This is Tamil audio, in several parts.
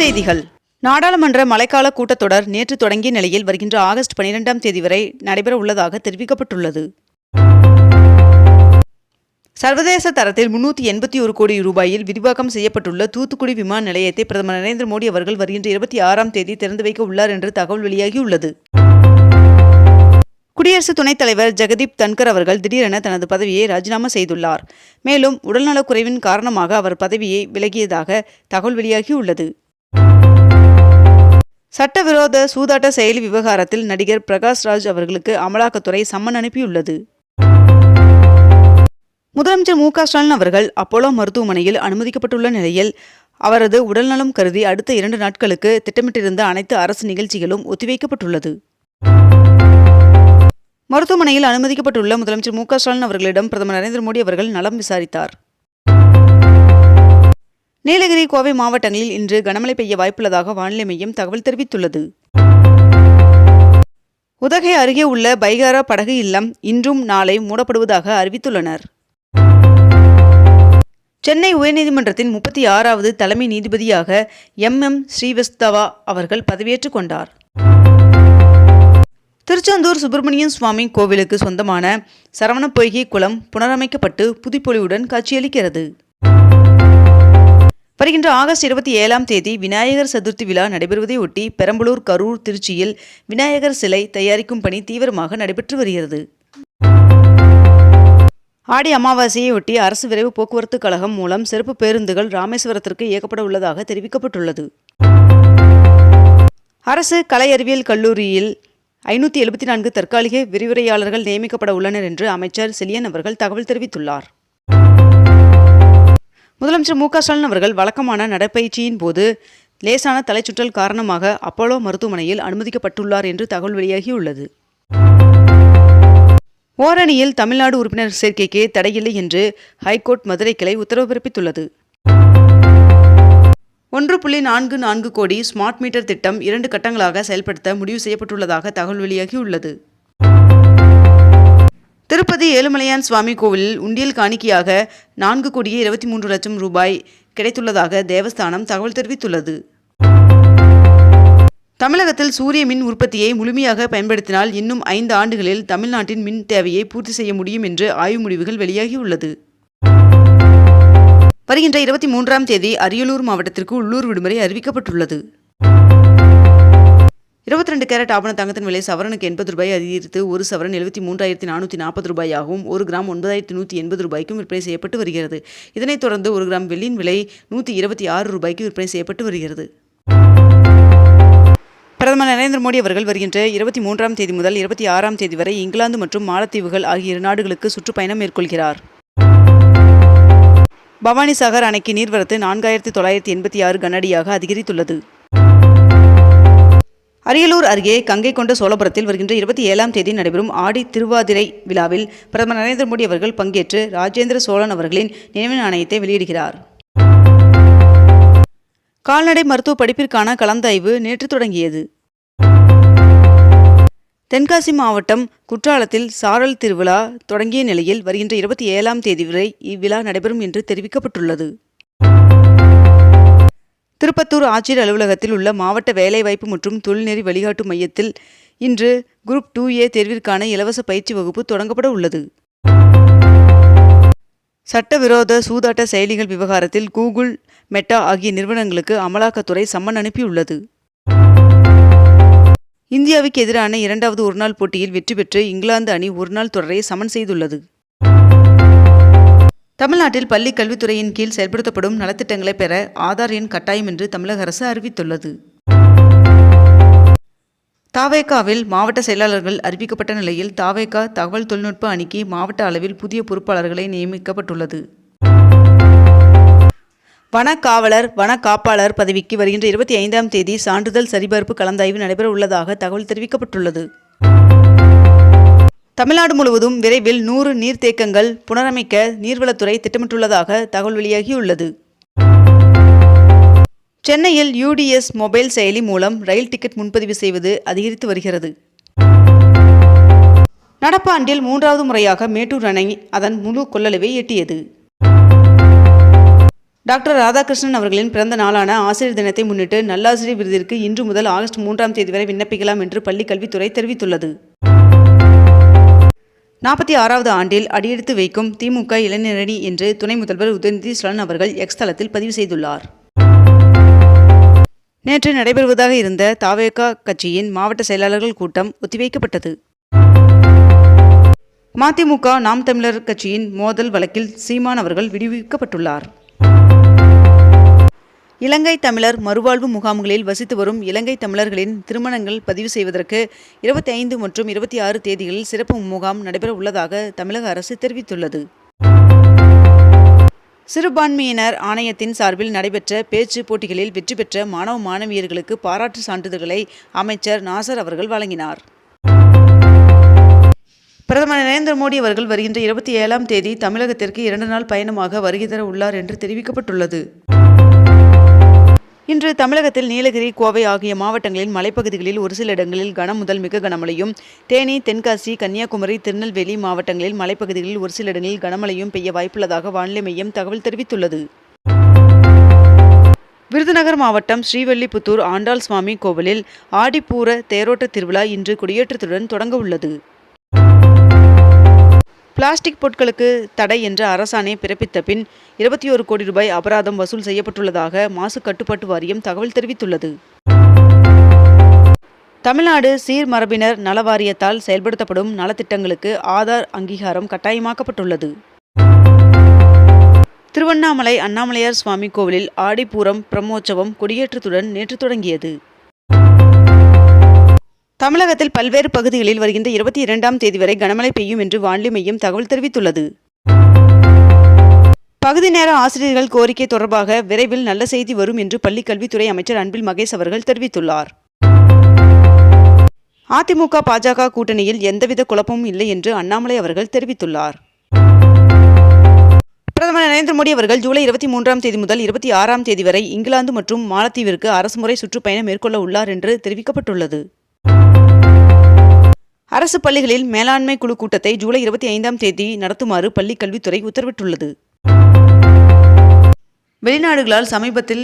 செய்திகள். நாடாளுமன்ற மழைக்கால கூட்டத்தொடர் நேற்று தொடங்கிய நிலையில் வருகின்ற ஆகஸ்ட் பனிரெண்டாம் தேதி வரை நடைபெற உள்ளதாக தெரிவிக்கப்பட்டுள்ளது. சர்வதேச தரத்தில் முன்னூற்றி எண்பத்தி ஒரு கோடி ரூபாயில் விரிவாக்கம் செய்யப்பட்டுள்ள தூத்துக்குடி விமான நிலையத்தை பிரதமர் நரேந்திர மோடி அவர்கள் வருகின்ற இருபத்தி ஆறாம் தேதி திறந்து வைக்க உள்ளார் என்று தகவல் வெளியாகியுள்ளது. குடியரசு துணைத் தலைவர் ஜெகதீப் தன்கர் அவர்கள் திடீரென தனது பதவியை ராஜினாமா செய்துள்ளார். மேலும் உடல்நலக்குறைவின் காரணமாக அவர் பதவியை விலகியதாக தகவல் வெளியாகியுள்ளது. சட்டவிரோத சூதாட்ட செயலி விவகாரத்தில் நடிகர் பிரகாஷ் ராஜ் அவர்களுக்கு அமலாக்கத்துறை சம்மன் அனுப்பியுள்ளது. முதலமைச்சர் மு ஸ்டாலின் அவர்கள் அப்போலோ மருத்துவமனையில் அனுமதிக்கப்பட்டுள்ள நிலையில் அவரது உடல்நலம் கருதி அடுத்த இரண்டு நாட்களுக்கு திட்டமிட்டிருந்த அனைத்து அரசு நிகழ்ச்சிகளும் ஒத்திவைக்கப்பட்டுள்ளது. மருத்துவமனையில் அனுமதிக்கப்பட்டுள்ள முதலமைச்சர் மு ஸ்டாலின் அவர்களிடம் பிரதமர் நரேந்திர மோடி அவர்கள் நலம் விசாரித்தார். நீலகிரி கோவை மாவட்டங்களில் இன்று கனமழை பெய்ய வாய்ப்புள்ளதாக வானிலை மையம் தகவல் தெரிவித்துள்ளது. உதகை அருகே உள்ள பைகாரா படகு இல்லம் இன்றும் நாளை மூடப்படுவதாக அறிவித்துள்ளனர். சென்னை உயர்நீதிமன்றத்தின் முப்பத்தி ஆறாவது தலைமை நீதிபதியாக எம். எம். ஸ்ரீவஸ்தவா அவர்கள் பதவியேற்றுக் கொண்டார். திருச்செந்தூர் சுப்பிரமணியன் சுவாமி கோவிலுக்கு சொந்தமான சரவண பொய்கை குளம் புனரமைக்கப்பட்டு புதுப்பொலிவுடன் காட்சியளிக்கிறது. வருகின்ற ஆகஸ்ட் இருபத்தி ஏழாம் தேதி விநாயகர் சதுர்த்தி விழா நடைபெறுவதை ஒட்டி பெரம்பலூர் கரூர் திருச்சியில் விநாயகர் சிலை தயாரிக்கும் பணி தீவிரமாக நடைபெற்று வருகிறது. ஆடி அமாவாசையை ஒட்டி அரசு விரைவு போக்குவரத்து கழகம் மூலம் சிறப்பு பேருந்துகள் ராமேஸ்வரத்திற்கு இயக்கப்பட உள்ளதாக தெரிவிக்கப்பட்டுள்ளது. அரசு கலை அறிவியல் கல்லூரியில் ஐநூற்றி எழுபத்தி நான்கு தற்காலிக விரிவுரையாளர்கள் நியமிக்கப்பட உள்ளனர் என்று அமைச்சர் செலியன் அவர்கள் தகவல் தெரிவித்துள்ளார். முதலமைச்சர் மு க ஸ்டாலின் அவர்கள் வழக்கமான நடைப்பயிற்சியின் போது லேசான தலைச்சுற்றல் காரணமாக அப்போலோ மருத்துவமனையில் அனுமதிக்கப்பட்டுள்ளார் என்று தகவல் வெளியாகியுள்ளது. ஓரணியில் தமிழ்நாடு உறுப்பினர் சேர்க்கைக்கு தடையில்லை என்று ஹைகோர்ட் மதுரை கிளை உத்தரவு பிறப்பித்துள்ளது. ஒன்று புள்ளி நான்கு நான்கு கோடி ஸ்மார்ட் மீட்டர் திட்டம் இரண்டு கட்டங்களாக செயல்படுத்த முடிவு செய்யப்பட்டுள்ளதாக தகவல் வெளியாகியுள்ளது. திருப்பதி ஏழுமலையான் சுவாமி கோவிலில் உண்டியல் காணிக்கையாக நான்கு கோடியே இருபத்தி மூன்று லட்சம் ரூபாய் கிடைத்துள்ளதாக தேவஸ்தானம் தகவல் தெரிவித்துள்ளது. தமிழகத்தில் சூரிய மின் உற்பத்தியை முழுமையாக பயன்படுத்தினால் இன்னும் ஐந்து ஆண்டுகளில் தமிழ்நாட்டின் மின் தேவையை பூர்த்தி செய்ய முடியும் என்று ஆய்வு முடிவுகள் வெளியாகியுள்ளது. வருகின்ற இருபத்தி மூன்றாம் தேதி அரியலூர் மாவட்டத்திற்கு உள்ளூர் விடுமுறை அறிவிக்கப்பட்டுள்ளது. இருபத்தி ரெண்டு கேரட் ஆபண தங்கத்தின் விலை சவரனுக்கு எண்பது ரூபாய் அதிகரித்து ஒரு சவரன் எழுபத்தி மூன்றாயிரத்தி நானூற்றி நாற்பது ரூபாயாகவும் ஒரு கிராம் ஒன்பதாயிரத்தி நூற்றி எண்பது ரூபாய்க்கும் விற்பனை செய்யப்பட்டு வருகிறது. இதனைத் தொடர்ந்து ஒரு கிராம் வெள்ளியின் விலை நூற்றி இருபத்தி ஆறு ரூபாய்க்கு விற்பனை செய்யப்பட்டு வருகிறது. பிரதமர் நரேந்திர மோடி அவர்கள் வருகின்ற இருபத்தி மூன்றாம் தேதி முதல் இருபத்தி ஆறாம் தேதி வரை இங்கிலாந்து மற்றும் மாலத்தீவுகள் ஆகிய இரு நாடுகளுக்கு சுற்றுப்பயணம் மேற்கொள்கிறார். பவானிசாகர் அணைக்கு நீர்வரத்து நான்காயிரத்தி தொள்ளாயிரத்தி எண்பத்தி ஆறு கனஅடியாக அதிகரித்துள்ளது. அரியலூர் அருகே கங்கை கொண்ட சோழபுரத்தில் வருகின்ற இருபத்தி ஏழாம் தேதி நடைபெறும் ஆடி திருவாதிரை விழாவில் பிரதமர் நரேந்திர மோடி அவர்கள் பங்கேற்று ராஜேந்திர சோழன் அவர்களின் நினைவு நாணயத்தை வெளியிடுகிறார். கால்நடை மருத்துவ படிப்பிற்கான கலந்தாய்வு நேற்று தொடங்கியது. தென்காசி மாவட்டம் குற்றாலத்தில் சாரல் திருவிழா தொடங்கிய நிலையில் வருகின்ற இருபத்தி ஏழாம் தேதி வரை இவ்விழா நடைபெறும் என்று தெரிவிக்கப்பட்டுள்ளது. திருப்பத்தூர் ஆட்சியர் அலுவலகத்தில் உள்ள மாவட்ட வேலைவாய்ப்பு மற்றும் தொழில்நெறி வழிகாட்டு மையத்தில் இன்று குரூப் டூ ஏ தேர்விற்கான இலவச பயிற்சி வகுப்பு தொடங்கப்பட உள்ளது. சட்டவிரோத சூதாட்ட செயலிகள் விவகாரத்தில் கூகுள் மெட்டா ஆகிய நிறுவனங்களுக்கு அமலாக்கத்துறை சம்மன் அனுப்பியுள்ளது. இந்தியாவுக்கு எதிரான இரண்டாவது ஒருநாள் போட்டியில் வெற்றி பெற்று இங்கிலாந்து அணி ஒருநாள் தொடரை சமன் செய்துள்ளது. தமிழ்நாட்டில் பள்ளி கல்வித்துறையின் கீழ் செயல்படுத்தப்படும் நலத்திட்டங்களை பெற ஆதார் எண் கட்டாயம் என்று தமிழக அரசு அறிவித்துள்ளது. தாவேகாவில் மாவட்ட செயலாளர்கள் அறிவிக்கப்பட்ட நிலையில் தாவேகா தகவல் தொழில்நுட்ப அணிக்கு மாவட்ட அளவில் புதிய பொறுப்பாளர்களை நியமிக்கப்பட்டுள்ளது. வன காவலர் வன காப்பாளர் பதவிக்கு வருகின்ற இருபத்தி ஐந்தாம் தேதி சான்றிதழ் சரிபார்ப்பு கலந்தாய்வு நடைபெற உள்ளதாக தகவல் தெரிவிக்கப்பட்டுள்ளது. தமிழ்நாடு முழுவதும் விரைவில் நூறு நீர்த்தேக்கங்கள் புனரமைக்க நீர்வளத்துறை திட்டமிட்டுள்ளதாக தகவல் வெளியாகியுள்ளது. சென்னையில் யூடிஎஸ் மொபைல் செயலி மூலம் ரயில் டிக்கெட் முன்பதிவு செய்வது அதிகரித்து வருகிறது. நடப்பாண்டில் மூன்றாவது முறையாக மேட்டூர் அணை அதன் முழு கொள்ளளவை எட்டியது. டாக்டர் ராதாகிருஷ்ணன் அவர்களின் பிறந்த நாளான ஆசிரியர் தினத்தை முன்னிட்டு நல்லாசிரியர் விருதிற்கு இன்று முதல் ஆகஸ்ட் மூன்றாம் தேதி வரை விண்ணப்பிக்கலாம் என்று பள்ளிக் கல்வித்துறை தெரிவித்துள்ளது. நாற்பத்தி ஆறாவது ஆண்டில் அடியெடுத்து வைக்கும் திமுக இளைஞரணி என்று துணை முதல்வர் உதயநிதி ஸ்டாலின் அவர்கள் எக்ஸ் தளத்தில் பதிவு செய்துள்ளார். நேற்று நடைபெறுவதாக இருந்த தாவேகா கட்சியின் மாவட்ட செயலாளர்கள் கூட்டம் ஒத்திவைக்கப்பட்டது. மதிமுக நாம் தமிழர் கட்சியின் மோதல் வழக்கில் சீமான் அவர்கள் விடுவிக்கப்பட்டுள்ளார். இலங்கை தமிழர் மறுவாழ்வு முகாம்களில் வசித்து வரும் இலங்கை தமிழர்களின் திருமணங்கள் பதிவு செய்வதற்கு இருபத்தி ஐந்து மற்றும் இருபத்தி ஆறு தேதிகளில் சிறப்பு முகாம் நடைபெற உள்ளதாக தமிழக அரசு தெரிவித்துள்ளது. சிறுபான்மையினர் ஆணையத்தின் சார்பில் நடைபெற்ற பேச்சு போட்டிகளில் வெற்றி பெற்ற மாணவ மாணவியர்களுக்கு பாராட்டு சான்றிதழ்களை அமைச்சர் நாசர் அவர்கள் வழங்கினார். பிரதமர் நரேந்திர மோடி அவர்கள் வருகின்ற இருபத்தி ஏழாம் தேதி தமிழகத்திற்கு இரண்டு நாள் பயணமாக வருகை தர உள்ளார் என்று தெரிவிக்கப்பட்டுள்ளது. இன்று தமிழகத்தில் நீலகிரி கோவை ஆகிய மாவட்டங்களின் மலைப்பகுதிகளில் ஒரு சில இடங்களில் கனம் முதல் மிக கனமழையும் தேனி தென்காசி கன்னியாகுமரி திருநெல்வேலி மாவட்டங்களில் மலைப்பகுதிகளில் ஒரு சில இடங்களில் கனமழையும் பெய்ய வாய்ப்புள்ளதாக வானிலை மையம் தகவல் தெரிவித்துள்ளது. விருதுநகர் மாவட்டம் ஸ்ரீவல்லிபுத்தூர் ஆண்டாள் சுவாமி கோவிலில் ஆடிப்பூர தேரோட்ட திருவிழா இன்று கொடியேற்றத்துடன் தொடங்க உள்ளது. பிளாஸ்டிக் பொருட்களுக்கு தடை என்ற அரசாணை பிறப்பித்த பின் இருபத்தி ஒரு கோடி ரூபாய் அபராதம் வசூல் செய்யப்பட்டுள்ளதாக மாசு கட்டுப்பாட்டு வாரியம் தகவல் தெரிவித்துள்ளது. தமிழ்நாடு சீர்மரபினர் நல வாரியத்தால் செயல்படுத்தப்படும் நலத்திட்டங்களுக்கு ஆதார் அங்கீகாரம் கட்டாயமாக்கப்பட்டுள்ளது. திருவண்ணாமலை அண்ணாமலையார் சுவாமி கோவிலில் ஆடிப்பூரம் பிரம்மோற்சவம் கொடியேற்றத்துடன் நேற்று தொடங்கியது. தமிழகத்தில் பல்வேறு பகுதிகளில் வருகின்ற இருபத்தி இரண்டாம் தேதி வரை கனமழை பெய்யும் என்று வானிலை மையம் தகவல் தெரிவித்துள்ளது. பகுதி நேர ஆசிரியர்கள் கோரிக்கை தொடர்பாக விரைவில் நல்ல செய்தி வரும் என்று பள்ளிக்கல்வித்துறை அமைச்சர் அன்பில் மகேஷ் அவர்கள் தெரிவித்துள்ளார். அதிமுக பாஜக கூட்டணியில் எந்தவித குழப்பமும் இல்லை என்று அண்ணாமலை அவர்கள் தெரிவித்துள்ளார். பிரதமர் நரேந்திர மோடி அவர்கள் ஜூலை இருபத்தி மூன்றாம் தேதி முதல் இருபத்தி ஆறாம் தேதி வரை இங்கிலாந்து மற்றும் மாலத்தீவிற்கு அரசுமுறை சுற்றுப்பயணம் மேற்கொள்ள உள்ளார் என்று தெரிவிக்கப்பட்டுள்ளது. அரசு பள்ளிகளில் மேலாண்மை குழு கூட்டத்தை ஜூலை இருபத்தி ஐந்தாம் தேதி நடத்துமாறு பள்ளிக் கல்வித்துறை உத்தரவிட்டுள்ளது. வெளிநாடுகளால் சமீபத்தில்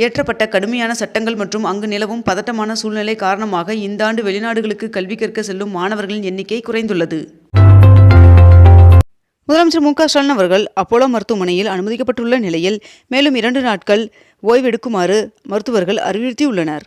இயற்றப்பட்ட கடுமையான சட்டங்கள் மற்றும் அங்கு நிலவும் பதட்டமான சூழ்நிலை காரணமாக இந்த ஆண்டு வெளிநாடுகளுக்கு கல்வி கற்க செல்லும் மாணவர்களின் எண்ணிக்கை குறைந்துள்ளது. முதலமைச்சர் மு க ஸ்டாலின் அவர்கள் அப்போலோ மருத்துவமனையில் அனுமதிக்கப்பட்டுள்ள நிலையில் மேலும் இரண்டு நாட்கள் ஓய்வெடுக்குமாறு மருத்துவர்கள் அறிவுறுத்தியுள்ளனர்.